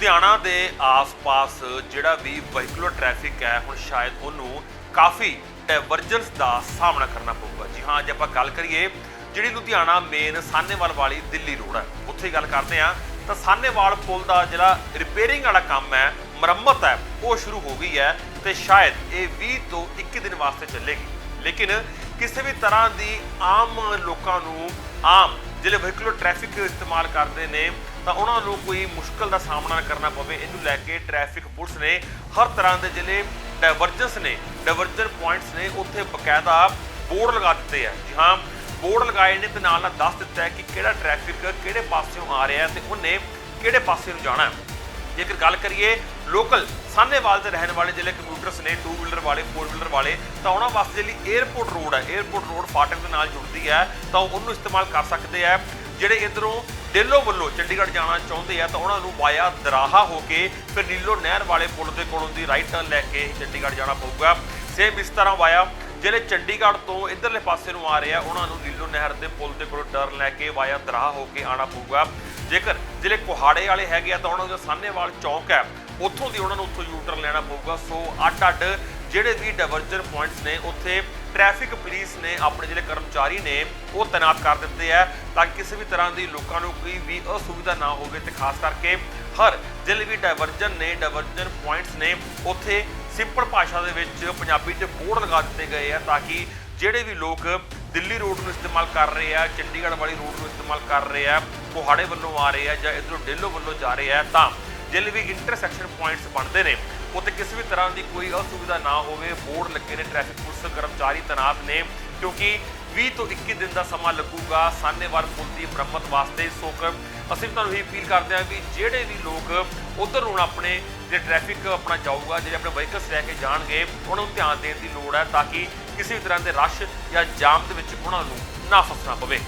ਲੁਧਿਆਣਾ ਦੇ ਆਸ-ਪਾਸ ਜਿਹੜਾ ਵੀ ਵਹੀਕੂਲਰ ਟ੍ਰੈਫਿਕ ਹੈ, ਹੁਣ ਸ਼ਾਇਦ ਉਹਨੂੰ ਕਾਫੀ ਡਾਇਵਰਜੈਂਸ ਦਾ ਸਾਹਮਣਾ ਕਰਨਾ ਪਊਗਾ। ਜੀ ਹਾਂ, ਜੇ ਆਪਾਂ ਗੱਲ ਕਰੀਏ, ਜਿਹੜੀ ਲੁਧਿਆਣਾ ਮੇਨ ਸਾਹਨੇਵਾਲ ਵਾਲੀ ਦਿੱਲੀ ਰੋਡ ਹੈ, ਉੱਥੇ ਗੱਲ ਕਰਦੇ ਆ ਤਾਂ ਸਾਹਨੇਵਾਲ ਪੁਲ ਦਾ ਜਿਹੜਾ ਰਿਪੇਅਰਿੰਗ ਵਾਲਾ ਕੰਮ ਹੈ, ਮੁਰੰਮਤ ਹੈ, ਉਹ ਸ਼ੁਰੂ ਹੋ ਗਈ ਹੈ ਤੇ ਸ਼ਾਇਦ ਇਹ 20 ਤੋਂ 21 ਦਿਨ ਵਾਸਤੇ ਚੱਲੇਗੀ। ਲੇਕਿਨ ਕਿਸੇ ਵੀ ਤਰ੍ਹਾਂ ਦੀ ਆਮ ਲੋਕਾਂ ਨੂੰ, ਆਮ ਜਿਹੜੇ ਵਹੀਕੂਲਰ ਟ੍ਰੈਫਿਕ ਇਸਤੇਮਾਲ ਕਰਦੇ ਨੇ ਤਾਂ ਉਹਨਾਂ ਨੂੰ ਕੋਈ ਮੁਸ਼ਕਲ ਦਾ ਸਾਹਮਣਾ ਨਾ ਕਰਨਾ ਪਵੇ, ਇਹਨੂੰ ਲੈ ਕੇ ਟ੍ਰੈਫਿਕ ਪੁਲਿਸ ਨੇ ਹਰ ਤਰ੍ਹਾਂ ਦੇ ਜਿਹੜੇ ਡਾਇਵਰਜੈਂਸ ਨੇ ਡਾਇਵਰਜਨ ਪੁਆਇੰਟਸ ਨੇ, ਉੱਥੇ ਬਕਾਇਦਾ ਬੋਰਡ ਲਗਾ ਦਿੱਤੇ ਆ। ਜੀ ਹਾਂ, ਬੋਰਡ ਲਗਾਏ ਨੇ ਤੇ ਨਾਲ ਨਾਲ ਦੱਸ ਦਿੱਤਾ ਹੈ ਕਿ ਕਿਹੜਾ ਟ੍ਰੈਫਿਕ ਕਿਹੜੇ ਪਾਸਿਓਂ ਆ ਰਿਹਾ ਤੇ ਉਹਨੇ ਕਿਹੜੇ ਪਾਸੇ ਨੂੰ ਜਾਣਾ ਜੇਕਰ ਗੱਲ ਕਰੀਏ ਲੋਕਲ ਸਾਹਨੇਵਾਲ ਦੇ ਰਹਿਣ ਵਾਲੇ ਜਿਹੜੇ ਕੰਪਿਊਟਰਸ ਨੇ ਟੂ ਵੀਲਰ ਵਾਲੇ ਫੋਰ ਵੀਲਰ ਵਾਲੇ, ਤਾਂ ਉਹਨਾਂ ਵਾਸਤੇ ਜਿਹੜੀ 에어ਪੋਰਟ ਰੋਡ ਹੈ 에어ਪੋਰਟ ਰੋਡ ਫਾਟਕ ਦੇ ਨਾਲ ਜੁੜਦੀ ਹੈ, ਤਾਂ ਉਹਨੂੰ ਇਸਤੇਮਾਲ ਕਰ ਸਕਦੇ ਆ। ਜਿਹੜੇ ਇਧਰੋਂ ਡੇਲੋ ਵੱਲੋਂ ਚੰਡੀਗੜ੍ਹ ਜਾਣਾ ਚਾਹੁੰਦੇ ਆ ਤਾਂ ਉਹਨਾਂ ਨੂੰ ਵਾਇਆ ਦਰਾਹਾ ਹੋ ਕੇ ਫਿਰ ਨੀਲੋ ਨਹਿਰ ਵਾਲੇ ਪੁਲ ਦੇ ਕੋਲੋਂ ਦੀ ਰਾਈਟ ਟਰਨ ਲੈ ਕੇ ਚੰਡੀਗੜ੍ਹ ਜਾਣਾ ਪਊਗਾ। ਸੇਮ ਇਸ ਤਰ੍ਹਾਂ ਵਾਇਆ, ਜਿਹੜੇ ਚੰਡੀਗੜ੍ਹ ਤੋਂ ਇਧਰਲੇ ਪਾਸੇ ਨੂੰ ਆ ਰਹੇ ਆ, ਉਹਨਾਂ ਨੂੰ ਨੀਲੋ ਨਹਿਰ ਦੇ ਪੁਲ ਦੇ ਕੋਲੋਂ ਟਰਨ ਲੈ ਕੇ ਵਾਇਆ ਦਰਾਹਾ ਹੋ ਕੇ ਆਣਾ ਪਊਗਾ। ਜੇਕਰ ਜਿਹੜੇ ਕੁਹਾੜੇ ਵਾਲੇ ਹੈਗੇ ਆ ਤਾਂ ਉਹਨਾਂ ਦਾ ਸਾਹਨੇਵਾਲ ਚੌਂਕ ਹੈ, ਉੱਥੋਂ ਦੀ ਉਹਨਾਂ ਨੂੰ ਉੱਥੋਂ ਯੂ ਟਰਨ ਲੈਣਾ ਪਊਗਾ। ਸੋ ਅੱਡ ਅੱਡ ਜਿਹੜੇ ਵੀ ਡਾਇਵਰਜਨ ਪੁਆਇੰਟਸ ਨੇ, ਉੱਥੇ ਟ੍ਰੈਫਿਕ ਪੁਲਿਸ ਨੇ, ਆਪਣੇ ਜਿਹੜੇ ਕਰਮਚਾਰੀ ਨੇ, ਉਹ ਤਾਇਨਾਤ ਕਰ ਦਿੱਤੇ ਆ ਤਾਂ ਕਿ ਕਿਸੇ ਵੀ ਤਰ੍ਹਾਂ ਦੀ ਲੋਕਾਂ ਨੂੰ ਕੋਈ ਵੀ ਅਸੁਵਿਧਾ ਨਾ ਹੋਵੇ ਤੇ ਖਾਸ ਕਰਕੇ ਹਰ ਜਿਹੜੇ ਵੀ ਡਾਇਵਰਜਨ ਨੇ ਡਾਇਵਰਜਨ ਪੁਆਇੰਟਸ ਨੇ, ਉੱਥੇ ਸਿੰਪਲ ਭਾਸ਼ਾ ਦੇ ਵਿੱਚ ਪੰਜਾਬੀ 'ਚ ਬੋਰਡ ਲਗਾ ਦਿੱਤੇ ਗਏ ਆ ਤਾਂ ਕਿ ਜਿਹੜੇ ਵੀ ਲੋਕ ਦਿੱਲੀ ਰੋਡ ਨੂੰ ਇਸਤੇਮਾਲ ਕਰ ਰਹੇ ਆ, ਚੰਡੀਗੜ੍ਹ ਵਾਲੀ ਰੋਡ ਨੂੰ ਇਸਤੇਮਾਲ ਕਰ ਰਹੇ ਆ ਕੋਹਾੜੇ ਵੱਲੋਂ ਆ ਰਹੇ ਆ ਜਾਂ ਇਧਰੋਂ ਡੇਲੋ ਵੱਲੋਂ ਜਾ ਰਹੇ ਆ ਤਾਂ ਜਿਹੜੇ ਵੀ ਇੰਟਰਸੈਕਸ਼ਨ ਪੁਆਇੰਟਸ ਬਣਦੇ ਨੇ ਉੱਥੇ ਕਿਸੇ ਵੀ ਤਰ੍ਹਾਂ ਦੀ ਕੋਈ ਅਸੁਵਿਧਾ ਨਾ ਹੋਵੇ, ਬੋਰਡ ਲੱਗੇ ਨੇ ਟ੍ਰੈਫਿਕ ਪੁਲਿਸ ਕਰਮਚਾਰੀ ਤੈਨਾਤ ਨੇ, ਕਿਉਂਕਿ 20 ਤੋਂ 21 ਦਿਨ ਦਾ ਸਮਾਂ ਲੱਗੂਗਾ ਸਾਹਨੇਵਾਲ ਪੁਲ ਦੀ ਮੁਰੰਮਤ ਵਾਸਤੇ। ਸੋ ਅਸੀਂ ਵੀ ਤੁਹਾਨੂੰ ਇਹ ਅਪੀਲ ਕਰਦੇ ਹਾਂ ਵੀ ਜਿਹੜੇ ਵੀ ਲੋਕ ਉਧਰ ਹੁਣ ਆਪਣੇ ਜੇ ਟ੍ਰੈਫਿਕ ਆਪਣਾ ਜਾਊਗਾ, ਜਿਹੜੇ ਆਪਣੇ ਵਹੀਕਲਸ ਲੈ ਕੇ ਜਾਣਗੇ, ਉਹਨਾਂ ਨੂੰ ਧਿਆਨ ਦੇਣ ਦੀ ਲੋੜ ਹੈ ਤਾਂ ਕਿ ਕਿਸੇ ਵੀ ਤਰ੍ਹਾਂ ਦੇ ਰਸ਼ ਜਾਂ ਜਾਮ ਦੇ ਵਿੱਚ ਉਹਨਾਂ ਨੂੰ ਨਾ ਫਸਣਾ ਪਵੇ।